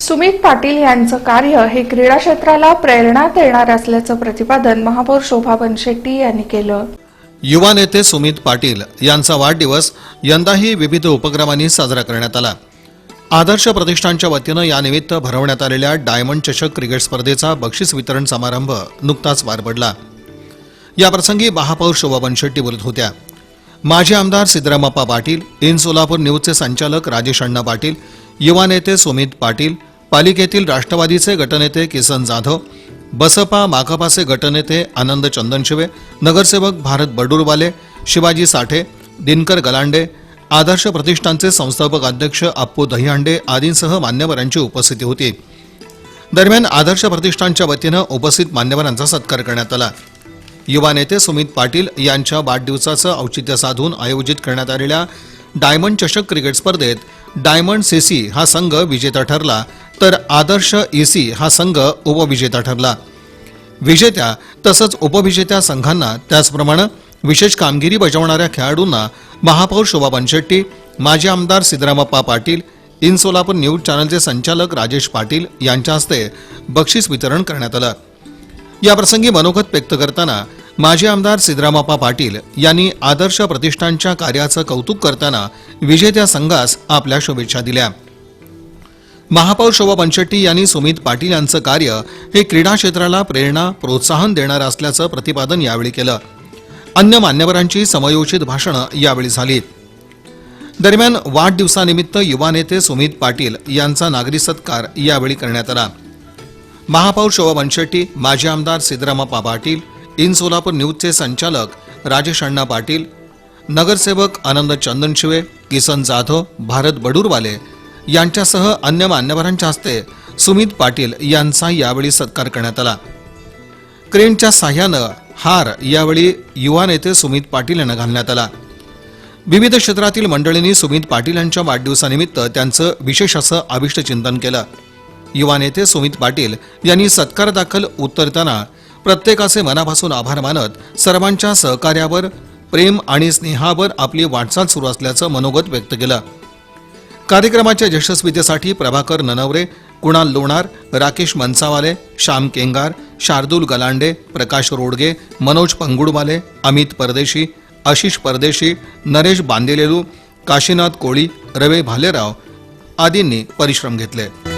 सुमित पाटील यांचं कार्य हे क्रीडा क्षेत्राला प्रेरणा देणार असल्याचं प्रतिपादन महापौर शोभा बनशेट्टी यांनी केलं. युवा नेते सुमित पाटील यांचा वाढदिवस यंदाही विविध उपक्रमांनी साजरा करण्यात आला. आदर्श प्रतिष्ठानच्या वतीनं यानिमित्त भरवण्यात आलेल्या डायमंड चषक क्रिकेट स्पर्धेचा बक्षीस वितरण समारंभ नुकताच पार पडला. याप्रसंगी महापौर शोभा बनशेट्टी बोलत होत्या. माजी आमदार सिद्धरामप्पा पाटील इन सोलापूर न्यूजचे संचालक राजेश अण्णा पाटील युवा नेते सुमित पाटील पालिकेतील राष्ट्रवादीचे गटनेते किसन जाधव बसपा माकपाचे गटनेते आनंद चंदनशिवे नगरसेवक भारत बडूरवाले शिवाजी साठे दिनकर गलांडे आदर्श प्रतिष्ठानचे संस्थापक अध्यक्ष अप्पू दहिहांडे आदींसह मान्यवरांची उपस्थिती होती. दरम्यान आदर्श प्रतिष्ठानच्या वतीनं उपस्थित मान्यवरांचा सत्कार करण्यात आला. युवा नेते सुमित पाटील यांच्या वाढदिवसाचं औचित्य साधून आयोजित करण्यात आलेल्या डायमंड चषक क्रिकेट स्पर्धेत डायमंड सीसी हा संघ विजेता ठरला तर आदर्श ईसी हा संघ उपविजेता ठरला. विजेत्या तसंच उपविजेत्या संघांना त्याचप्रमाणे विशेष कामगिरी बजावणाऱ्या खेळाडूंना महापौर शोभा बनशेट्टी माजी आमदार सिद्धरामप्पा पाटील इन सोलापूर न्यूज चॅनलचे संचालक राजेश पाटील यांच्या हस्ते बक्षीस वितरण करण्यात आलं. याप्रसंगी मनोगत व्यक्त करताना माजी आमदार सिद्धरामप्पा पाटील यांनी आदर्श प्रतिष्ठानच्या कार्याचं कौतुक करताना विजेत्या संघास आपल्या शुभेच्छा दिल्या. महापौर शोभा पंचट्टी यांनी सुमित पाटील यांचं कार्य हे क्रीडा क्षेत्राला प्रेरणा प्रोत्साहन देणारं असल्याचं प्रतिपादन यावेळी केलं. अन्य मान्यवरांची समयोचित भाषणं यावेळी झाली दरम्यान वाढदिवसानिमित्त युवा नेते सुमित पाटील यांचा नागरी सत्कार यावेळी करण्यात आला. महापौर शोभा बनशेट्टी माजी आमदार सिद्धरामप्पा पाटील इन सोलापूर न्यूजचे संचालक राजेश अण्णा पाटील नगरसेवक आनंद चंदनशिवे किसन जाधव भारत बडूरवाले यांच्यासह अन्य मान्यवरांच्या हस्ते सुमित पाटील यांचा यावेळी सत्कार करण्यात आला. क्रेनच्या साह्यानं हार यावेळी युवा नेते सुमित पाटील यांना घालण्यात आला. विविध क्षेत्रातील मंडळींनी सुमित पाटील यांच्या वाढदिवसानिमित्त त्यांचं विशेष असं अभिष्टचिंतन केलं. युवा नेते सुमित पाटील यांनी सत्कार दाखल उत्तरताना प्रत्येकाचे मनापासून आभार मानत सर्वांच्या सहकार्यावर प्रेम आणि स्नेहावर आपली वाटचाल सुरू असल्याचं मनोगत व्यक्त केलं. कार्यक्रमाच्या यशस्वीतेसाठी प्रभाकर ननवरे कुणाल लोणार राकेश मनसावाले श्याम केंगार शार्दूल गलांडे प्रकाश रोडगे मनोज पंगुडवाले अमित परदेशी आशिष परदेशी नरेश बांदेलेलू काशीनाथ कोळी रवे भालेराव आदींनी परिश्रम घेतले.